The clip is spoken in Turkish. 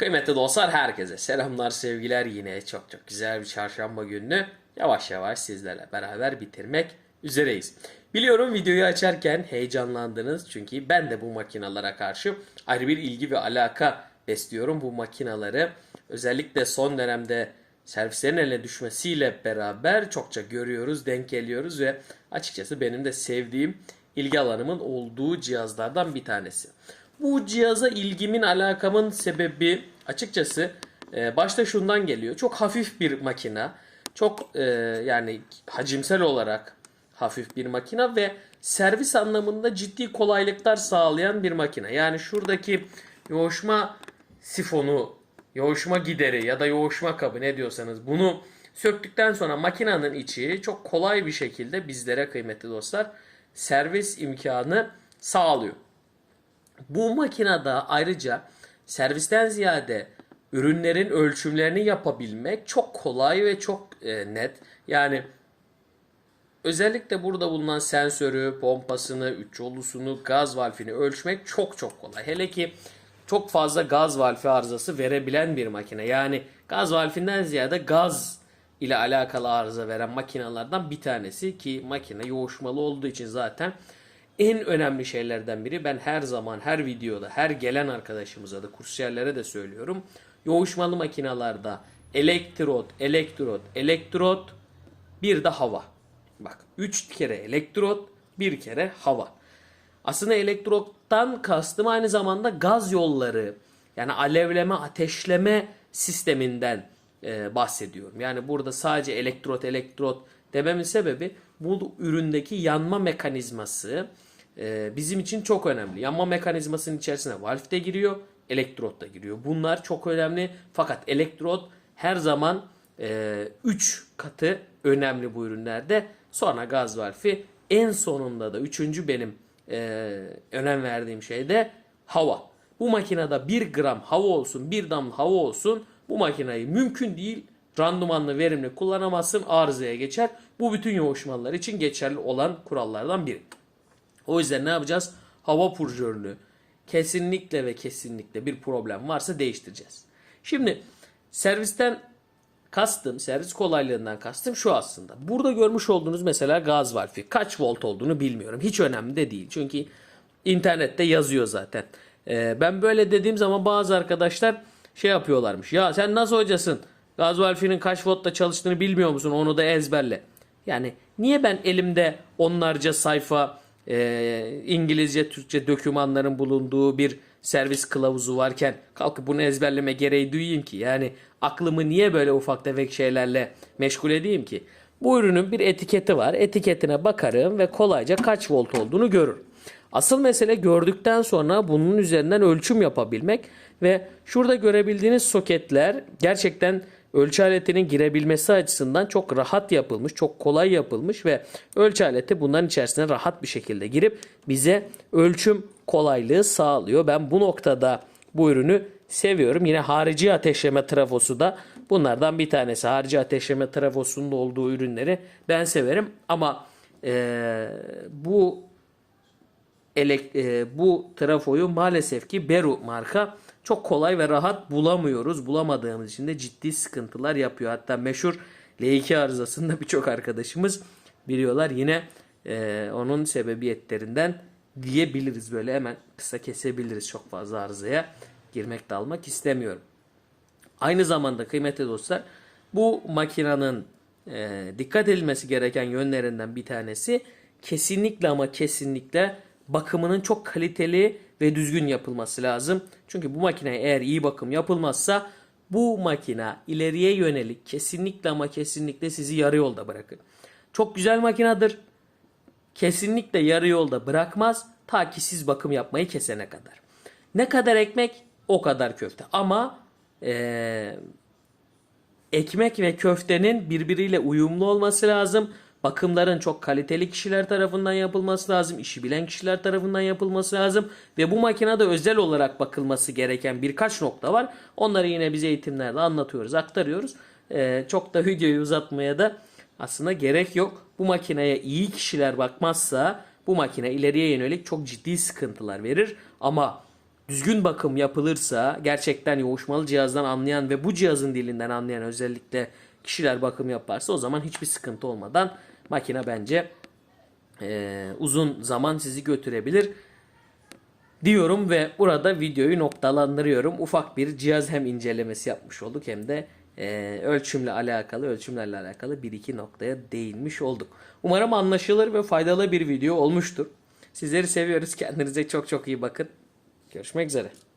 Kıymetli dostlar herkese selamlar sevgiler yine çok çok güzel bir çarşamba gününü yavaş yavaş sizlerle beraber bitirmek üzereyiz. Biliyorum videoyu açarken heyecanlandınız çünkü ben de bu makinalara karşı ayrı bir ilgi ve alaka besliyorum bu makinaları. Özellikle son dönemde servislerin eline düşmesiyle beraber çokça görüyoruz, denk geliyoruz ve açıkçası benim de sevdiğim ilgi alanımın olduğu cihazlardan bir tanesi. Bu cihaza ilgimin, alakamın sebebi açıkçası e, başta şundan geliyor. Çok hafif bir makina. Çok e, yani hacimsel olarak hafif bir makina ve servis anlamında ciddi kolaylıklar sağlayan bir makine. Yani şuradaki yoğuşma sifonu, yoğuşma gideri ya da yoğuşma kabı ne diyorsanız bunu söktükten sonra makinenin içi çok kolay bir şekilde bizlere kıymetli dostlar servis imkanı sağlıyor. Bu makinede ayrıca servisten ziyade ürünlerin ölçümlerini yapabilmek çok kolay ve çok e, net. Yani özellikle burada bulunan sensörü, pompasını, üç yolusunu, gaz valfini ölçmek çok çok kolay. Hele ki çok fazla gaz valfi arızası verebilen bir makine. Yani gaz valfinden ziyade gaz ile alakalı arıza veren makinalardan bir tanesi ki makine yoğuşmalı olduğu için zaten en önemli şeylerden biri ben her zaman her videoda her gelen arkadaşımıza da kursiyerlere de söylüyorum. Yoğuşmalı makinalarda elektrot, elektrot, elektrot bir de hava. Bak 3 kere elektrot, bir kere hava. Aslında elektrottan kastım aynı zamanda gaz yolları yani alevleme, ateşleme sisteminden e, bahsediyorum. Yani burada sadece elektrot, elektrot dememin sebebi bu üründeki yanma mekanizması e, bizim için çok önemli. Yanma mekanizmasının içerisine valf de giriyor, elektrot da giriyor. Bunlar çok önemli fakat elektrot her zaman 3 katı önemli bu ürünlerde. Sonra gaz valfi en sonunda da üçüncü benim e, önem verdiğim şey de hava. Bu makinede 1 gram hava olsun, 1 damla hava olsun bu makineyi mümkün değil randımanlı verimli kullanamazsın arızaya geçer. Bu bütün yoğuşmalar için geçerli olan kurallardan biri. O yüzden ne yapacağız? Hava purjörünü kesinlikle ve kesinlikle bir problem varsa değiştireceğiz. Şimdi servisten kastım, servis kolaylığından kastım şu aslında. Burada görmüş olduğunuz mesela gaz valfi. Kaç volt olduğunu bilmiyorum. Hiç önemli de değil. Çünkü internette yazıyor zaten. Ee, ben böyle dediğim zaman bazı arkadaşlar şey yapıyorlarmış. Ya sen nasıl hocasın? Gaz valfinin kaç voltta çalıştığını bilmiyor musun? Onu da ezberle. Yani niye ben elimde onlarca sayfa e, İngilizce, Türkçe dokümanların bulunduğu bir servis kılavuzu varken kalkıp bunu ezberleme gereği duyayım ki? Yani aklımı niye böyle ufak tefek şeylerle meşgul edeyim ki? Bu ürünün bir etiketi var. Etiketine bakarım ve kolayca kaç volt olduğunu görürüm. Asıl mesele gördükten sonra bunun üzerinden ölçüm yapabilmek ve şurada görebildiğiniz soketler gerçekten ölçü aletinin girebilmesi açısından çok rahat yapılmış, çok kolay yapılmış ve ölçü aleti bunların içerisine rahat bir şekilde girip bize ölçüm kolaylığı sağlıyor. Ben bu noktada bu ürünü seviyorum. Yine harici ateşleme trafosu da bunlardan bir tanesi. Harici ateşleme trafosunun olduğu ürünleri ben severim ama ee, bu elek, e, bu trafoyu maalesef ki Beru marka çok kolay ve rahat bulamıyoruz. Bulamadığımız için de ciddi sıkıntılar yapıyor. Hatta meşhur L2 arızasında birçok arkadaşımız biliyorlar. Yine e, onun sebebiyetlerinden diyebiliriz böyle hemen kısa kesebiliriz çok fazla arızaya girmek de almak istemiyorum. Aynı zamanda kıymetli dostlar bu makinenin e, dikkat edilmesi gereken yönlerinden bir tanesi kesinlikle ama kesinlikle bakımının çok kaliteli ve düzgün yapılması lazım. Çünkü bu makineye eğer iyi bakım yapılmazsa bu makine ileriye yönelik kesinlikle ama kesinlikle sizi yarı yolda bırakır. Çok güzel makinedir. Kesinlikle yarı yolda bırakmaz ta ki siz bakım yapmayı kesene kadar. Ne kadar ekmek o kadar köfte. Ama ee, ekmek ve köftenin birbiriyle uyumlu olması lazım. Bakımların çok kaliteli kişiler tarafından yapılması lazım. işi bilen kişiler tarafından yapılması lazım. Ve bu makinede özel olarak bakılması gereken birkaç nokta var. Onları yine biz eğitimlerde anlatıyoruz, aktarıyoruz. Ee, çok da videoyu uzatmaya da aslında gerek yok. Bu makineye iyi kişiler bakmazsa bu makine ileriye yönelik çok ciddi sıkıntılar verir. Ama düzgün bakım yapılırsa gerçekten yoğuşmalı cihazdan anlayan ve bu cihazın dilinden anlayan özellikle kişiler bakım yaparsa o zaman hiçbir sıkıntı olmadan makine bence e, uzun zaman sizi götürebilir diyorum ve burada videoyu noktalandırıyorum. Ufak bir cihaz hem incelemesi yapmış olduk hem de e, ölçümle alakalı, ölçümlerle alakalı bir iki noktaya değinmiş olduk. Umarım anlaşılır ve faydalı bir video olmuştur. Sizleri seviyoruz. Kendinize çok çok iyi bakın. Görüşmek üzere.